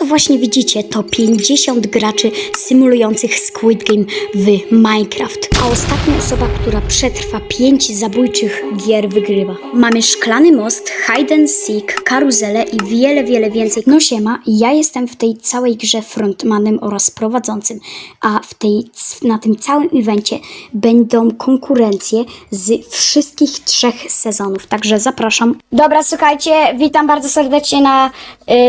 co właśnie widzicie, to 50 graczy symulujących Squid Game w Minecraft. A ostatnia osoba, która przetrwa 5 zabójczych gier, wygrywa. Mamy szklany most, hide and seek, karuzelę i wiele, wiele więcej. No siema, ja jestem w tej całej grze frontmanem oraz prowadzącym, a w tej, na tym całym evencie będą konkurencje z wszystkich trzech sezonów, także zapraszam. Dobra, słuchajcie, witam bardzo serdecznie na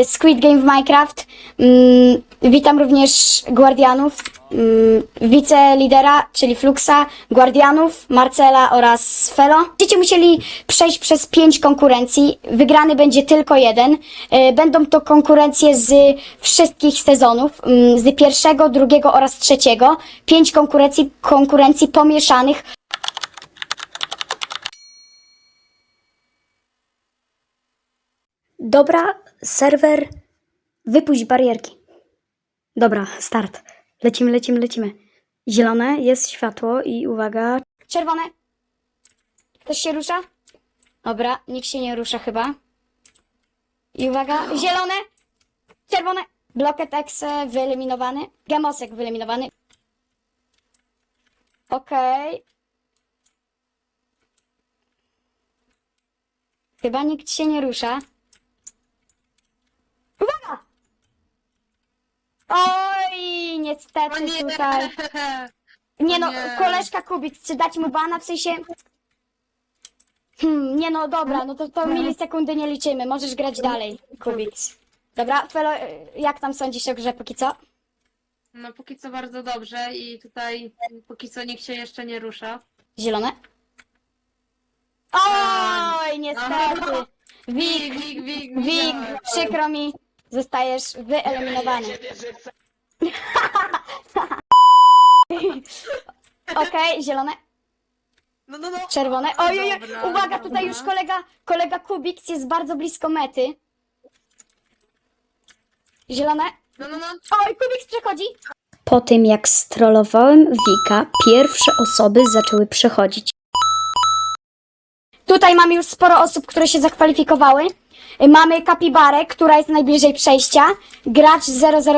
y, Squid Game w Minecraft. Mm, witam również Guardianów, mm, wicelidera, czyli Fluxa, Guardianów, Marcela oraz Felo. Będziecie musieli przejść przez pięć konkurencji. Wygrany będzie tylko jeden. Y, będą to konkurencje z wszystkich sezonów, mm, z pierwszego, drugiego oraz trzeciego. Pięć konkurencji, konkurencji pomieszanych. Dobra, serwer, wypuść barierki. Dobra, start. Lecimy, lecimy, lecimy. Zielone, jest światło i uwaga. Czerwone. Ktoś się rusza? Dobra, nikt się nie rusza chyba. I uwaga, zielone, czerwone. Bloket X wyeliminowany. Gemosek wyeliminowany. Okej. Chyba nikt się nie rusza. Uwaga! Oj, niestety tutaj. Nie no, nie. koleżka Kubik, czy dać mu bana? W sensie... Hmm, nie no, dobra, no to, to milisekundy nie liczymy. Możesz grać dalej, Kubik. Dobra, Felo, jak tam sądzisz o grze póki co? No póki co bardzo dobrze i tutaj póki co nikt się jeszcze nie rusza. Zielone? Oj, niestety. Wik, wik, wik, Wik, przykro mi, zostajesz wyeliminowany. Okej, zielone, No, no, no. czerwone. Oj, oj, oj, Dobra, uwaga, tutaj już kolega, kolega Kubik jest bardzo blisko mety. Zielone. No, no, no. Oj, Kubik przechodzi. Po tym jak strollowałem Wika, pierwsze osoby zaczęły przechodzić. Tutaj mamy już sporo osób, które się zakwalifikowały. Mamy Kapibarę, która jest najbliżej przejścia, gracz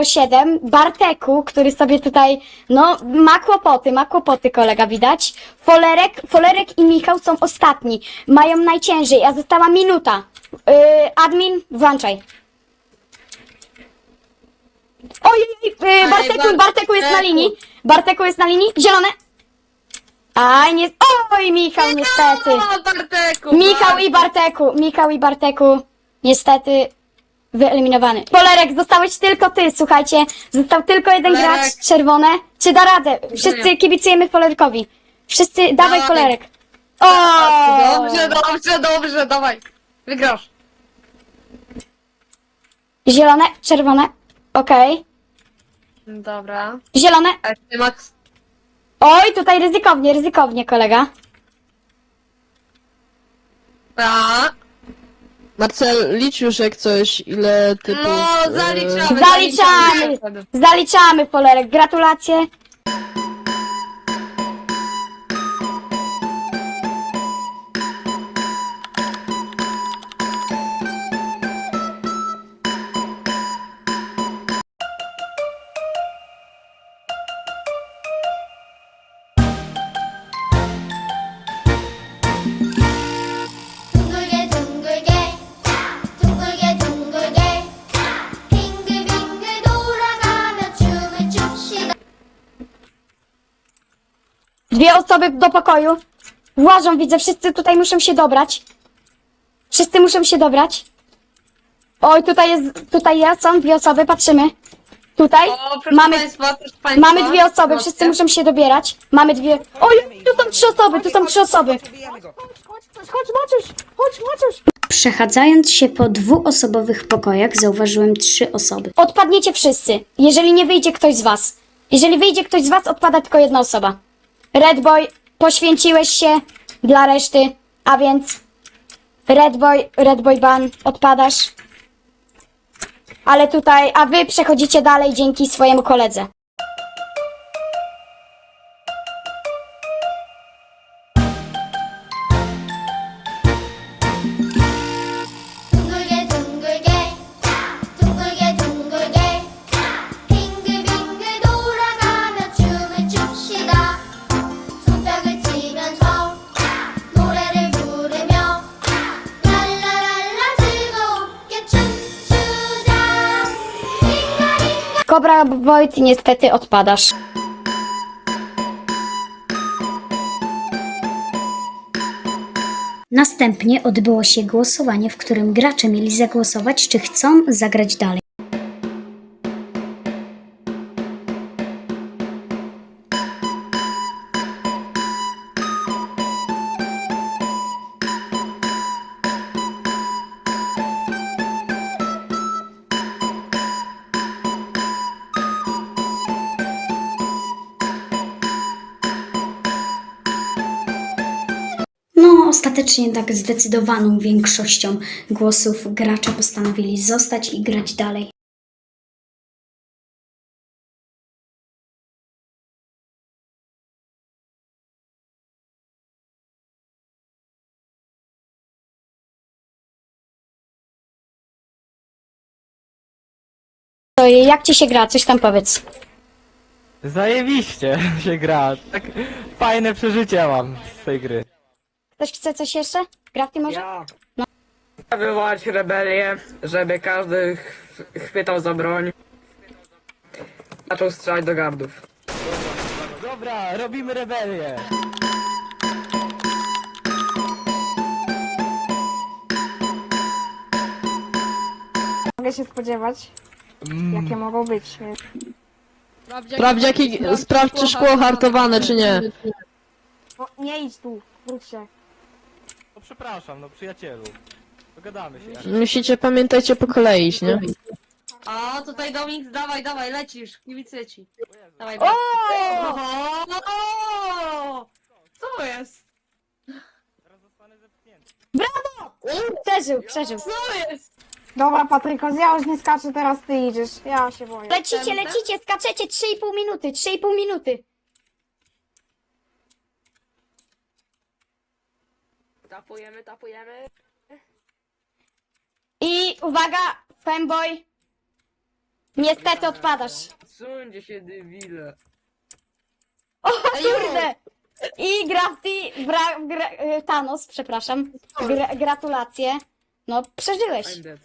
007, Barteku, który sobie tutaj, no, ma kłopoty, ma kłopoty, kolega widać. Folerek, Folerek i Michał są ostatni, mają najciężej, a została minuta. Yy, admin, włączaj. Oj, yy, Barteku, Barteku jest na linii, Barteku jest na linii, zielone. Aj, nie, oj, Michał, niestety. O, Barteku! Michał i Barteku, Michał i Barteku, niestety wyeliminowany. Polerek, zostałeś tylko ty, słuchajcie. Został tylko jeden Polerek. gracz, czerwone. Czy da radę? Wszyscy kibicujemy Polerkowi. Wszyscy, dawaj Dawaj. Polerek. O! Dobrze, dobrze, dobrze, dawaj. Wygrasz. Zielone, czerwone, okej. Dobra. Zielone, A ty Max. Oj, tutaj ryzykownie, ryzykownie, kolega. A, Marcel, licz już jak coś, ile typu... no, e, zaliczamy. Zaliczamy, zaliczamy Polerek, gratulacje. Dwie osoby do pokoju. Włażą, widzę, wszyscy tutaj muszą się dobrać. Wszyscy muszą się dobrać. Oj, tutaj jest, tutaj ja, są dwie osoby, patrzymy. Tutaj O, proszę mamy, państwa, proszę państwa. mamy dwie osoby, wszyscy muszą się dobierać. Mamy dwie. Oj, tu są trzy osoby, tu są trzy osoby. Chodź, Maciuś. Przechadzając się po dwuosobowych pokojach, zauważyłem trzy osoby. Odpadniecie wszyscy, jeżeli nie wyjdzie ktoś z was. Jeżeli wyjdzie ktoś z was, odpada tylko jedna osoba. Red Boy, poświęciłeś się dla reszty, a więc Red Boy, Red Boy Ban, odpadasz. Ale tutaj, a wy przechodzicie dalej dzięki swojemu koledze. Kobra Wojt, niestety odpadasz. Następnie odbyło się głosowanie, w którym gracze mieli zagłosować, czy chcą zagrać dalej. Ostatecznie tak zdecydowaną większością głosów gracze postanowili zostać i grać dalej. To jak ci się gra? Coś tam powiedz. Zajebiście się gra. Tak fajne przeżycia mam z tej gry. Ktoś chce coś jeszcze? Grafty może? Ja. Wywołać rebelię, żeby każdy ch- chwytał za broń. Zaczął strzelać do gardów. Dobra, robimy rebelię. mogę się spodziewać, jakie mogą być. Sprawdź, jaki, sprawdź czy szkło hartowane, czy nie. O, nie idź tu, wróć się. Przepraszam, no przyjacielu. Dogadamy się. Musicie, pamiętajcie, po kolei iść, nie? O, tutaj Dominik, dawaj, dawaj, lecisz, kibicuję ci. Dawaj, O! O! Co jest? Teraz zostanę zepchnięty. Przeżył, przeżył. Co jest? Dobra, Patrykos, ja już nie skaczę, teraz ty idziesz. Ja się boję. Lecicie, lecicie, skaczecie 3,5 minuty, 3,5 minuty. Tapujemy, tapujemy. I uwaga, fanboy. Niestety odpadasz. Suńcie się, dybile. O kurde! I Grafty, bra, gra, y, Thanos, przepraszam. Gra, gratulacje. No, przeżyłeś. I'm dead.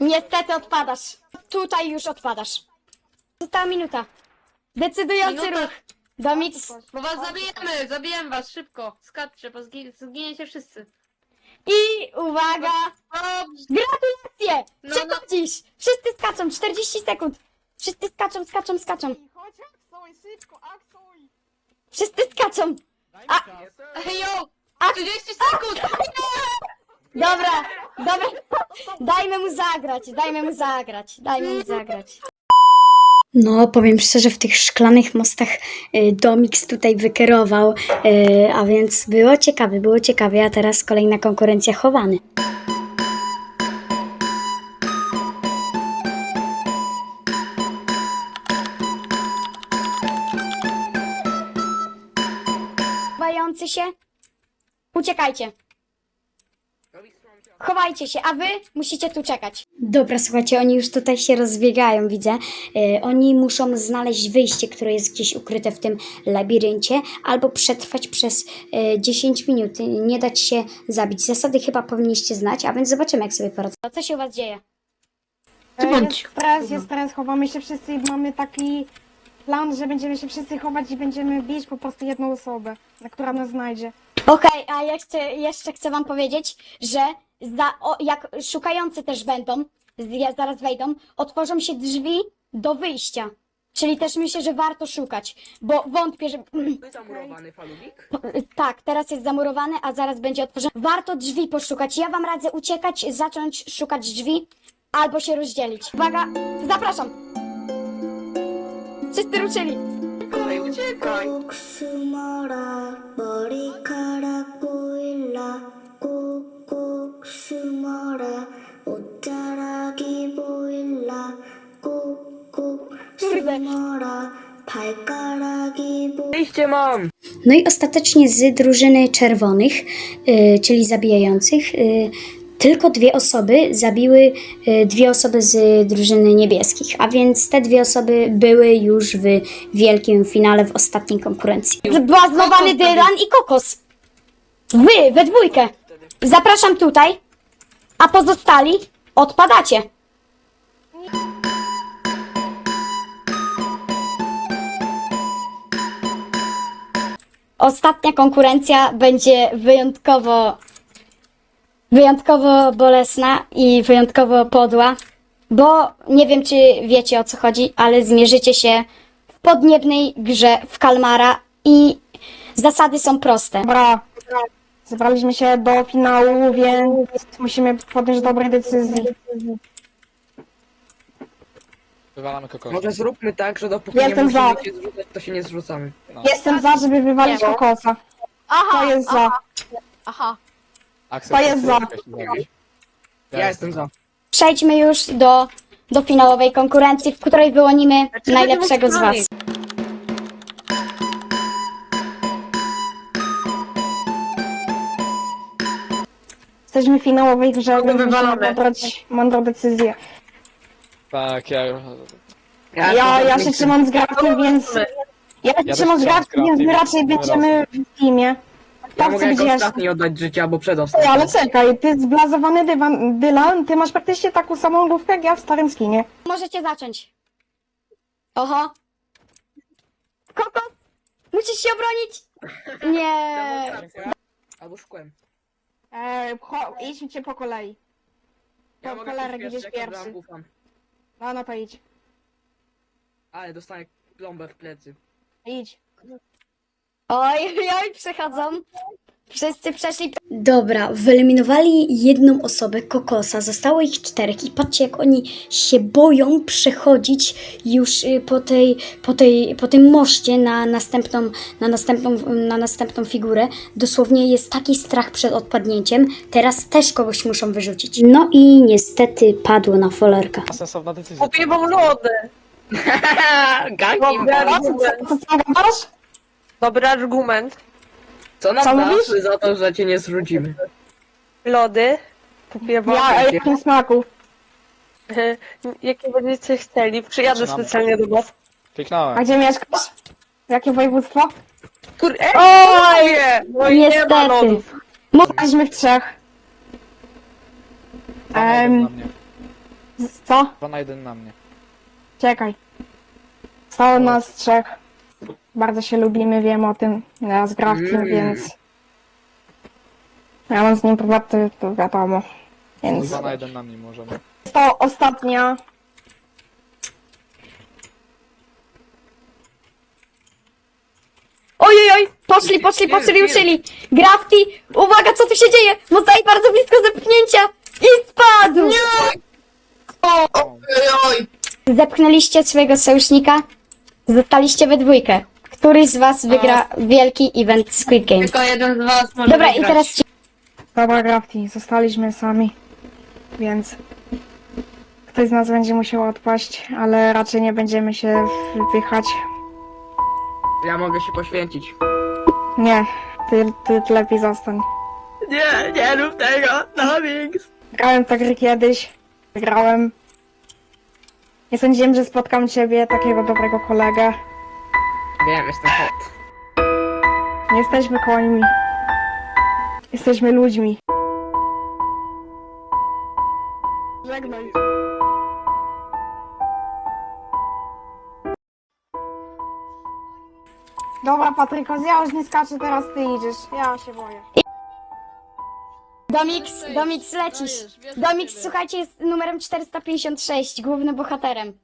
Niestety odpadasz. Tutaj już odpadasz. Została minuta. Decydujący Minuta. ruch. Domix. Bo was zabijemy, zabijemy was, szybko. Skaczcie, bo zgi- zginiecie wszyscy. I uwaga. Dobrze. Gratulacje! No, Przechodzisz! Wszyscy skaczą, 40 sekund. Wszyscy skaczą, skaczą, skaczą. Chodź, aksuj, szybko, aksuj! Wszyscy skaczą. Daj mi A- czas. Ej, yo! A- 30 sekund! Dobra, dobra. Dajmy mu zagrać, dajmy mu zagrać, dajmy mu zagrać. No, powiem szczerze, w tych szklanych mostach y, Domix tutaj wykierował, y, a więc było ciekawe, było ciekawe, a teraz kolejna konkurencja chowany. Chowający się, uciekajcie. Chowajcie się, a wy musicie tu czekać. Dobra, słuchajcie, oni już tutaj się rozbiegają, widzę. E, oni muszą znaleźć wyjście, które jest gdzieś ukryte w tym labiryncie, albo przetrwać przez e, 10 minut, nie dać się zabić. Zasady chyba powinniście znać, a więc zobaczymy, jak sobie poradzą. Co się u was dzieje? E, bądź. Jest stres, jest stres, chowamy się wszyscy i mamy taki plan, że będziemy się wszyscy chować i będziemy bić po prostu jedną osobę, na która nas znajdzie. Okej, a ja chcę, jeszcze chcę wam powiedzieć, że za, o, jak szukający też będą, z- ja zaraz wejdą, otworzą się drzwi do wyjścia. Czyli też myślę, że warto szukać, bo wątpię, że... Zamurowany falubik? Tak, teraz jest zamurowany, a zaraz będzie otworzony. Warto drzwi poszukać. Ja wam radzę uciekać, zacząć szukać drzwi albo się rozdzielić. Uwaga, zapraszam. Wszyscy ruszyli. Uciekaj, uciekaj! 꼭 Mora, Wyjście mam! No i ostatecznie z drużyny czerwonych, y, czyli zabijających, y, tylko dwie osoby zabiły y, dwie osoby z drużyny niebieskich, a więc te dwie osoby były już w wielkim finale w ostatniej konkurencji. Zblazowany Dylan i Kokos. Wy, we dwójkę. Zapraszam tutaj, a pozostali odpadacie. Ostatnia konkurencja będzie wyjątkowo, wyjątkowo bolesna i wyjątkowo podła, bo nie wiem, czy wiecie o co chodzi, ale zmierzycie się w podniebnej grze w Kalmara i zasady są proste. Dobra, zebraliśmy się do finału, więc musimy podjąć dobre decyzje. Wywalamy kogoś. Może zróbmy tak, że dopóki Jestem nie za. musimy się zrzucać, to się nie zrzucamy. Jestem za, żeby wywalić Nie. kokosa. Aha, To jest za. aha. Axel, To jest za. jakaś zabić. Ja jestem za. Przejdźmy już do, do finałowej konkurencji, w której wyłonimy najlepszego z Was. Jesteśmy w finałowej grze, więc musimy wywalamy? pobrać mądrą decyzję. Tak, ja... Ja, ja, się trzymam z grafkiem, więc... Ja z więc my Grafkiem. raczej będziemy w teamie. Ja Kto mogę jako gdzieś... ostatni oddać życie, albo Ej, przedostatni. ale czekaj, ty zblazowany dywan, Dylan, ty masz praktycznie taką samą główkę jak ja w starym skinie. Możecie zacząć. Oho. Koko! Musisz się obronić! Nie. Albo szkłem. Eee, cho- idźcie po kolei. Ja To mogę cholerek pójść idziesz jak ja pierwszy. ufam. No, no to idź. Ale dostanę plombę w plecy. Idź. Oj, oj, przechodzą. Wszyscy przeszli. Dobra, wyeliminowali jedną osobę, Kokosa. Zostało ich czterech i patrzcie, jak oni się boją przechodzić już y, po tej, po tej, po tym moście na następną, na następną, na następną figurę. Dosłownie jest taki strach przed odpadnięciem. Teraz też kogoś muszą wyrzucić. No i niestety padło na folerka. Sensowna decyzja. Lody. Gangi, Co, co, co gadasz? Dobry argument. Co nam Co dasz mówisz? za to, że cię nie zrzucimy? Lody. Ja, a jakim smaku? Jakie będziecie chcieli? Przyjadę Zaczynamy. specjalnie do was. A Kliknąłem. gdzie mieszkasz? Jakie województwo? Kur... Ej, Oj, no i nie ma niestety. lodów. Jesteśmy w trzech. Dwa na jeden Em. na mnie. Z- Co? Dwa na jeden na mnie. Czekaj. Są nas trzech. Bardzo się lubimy, wiem o tym. Ja z Grafkiem, Mm. więc... Ja mam z nim prywatny, to wiadomo. Więc Dwa na jeden na mnie możemy. to ostatnia. Oj, oj, oj, poszli, poszli, poszli, ruszyli. Grafti, uwaga, co tu się dzieje? Zostaje bardzo blisko zepchnięcia i spadł. Zepchnęliście swojego sojusznika, zostaliście we dwójkę. Któryś z was wygra wielki event Squid Game. Tylko jeden z was może Dobra, i wygrać. teraz ci- Dobra, Grafti, zostaliśmy sami. Więc... Ktoś z nas będzie musiał odpaść, ale raczej nie będziemy się wypychać. Ja mogę się poświęcić. Nie, ty, ty lepiej zostań. Nie, nie rób tego, no. Grałem tak gry kiedyś. Grałem. Nie sądziłem, że spotkam ciebie, takiego dobrego kolegę. Wiem, jestem hot. Nie jesteśmy końmi. Jesteśmy ludźmi. Żegnaj. Dobra, Patrykos, ja już nie skaczę, teraz ty idziesz. Ja się boję. Domix, Domix lecisz. Domix, słuchajcie, jest numerem 456, głównym bohaterem.